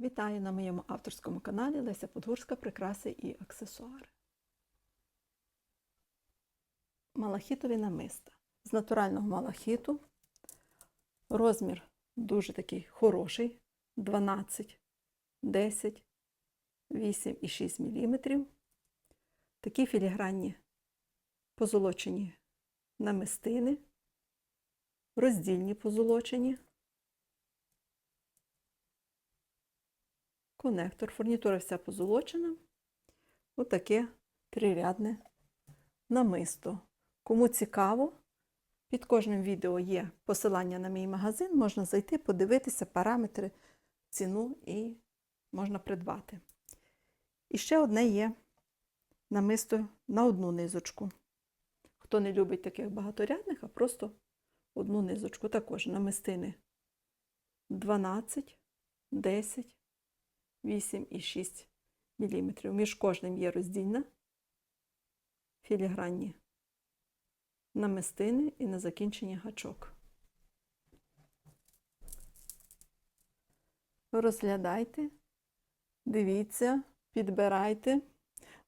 Вітаю на моєму авторському каналі Леся Подгурська Прикраси і аксесуари. Малахітові намиста. З натурального малахіту. Розмір дуже такий хороший. 12, 10, 8 і 6 мм. Такі філігранні позолочені намистини, роздільні позолочені. Конектор, фурнітура вся позолочена. Отаке трирядне намисто. Кому цікаво, під кожним відео є посилання на мій магазин, можна зайти, подивитися параметри, ціну і можна придбати. І ще одне є намисто на одну низочку. Хто не любить таких багаторядних, а просто одну низочку. Також намистини 12, 10, 8,6 мм. Між кожним є роздільна, філігранні намистини і на закінченні гачок. Розглядайте, дивіться, підбирайте.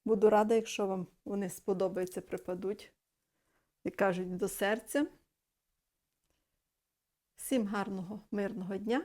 Буду рада, якщо вам вони сподобаються, припадуть, як кажуть, до серця. Всім гарного, мирного дня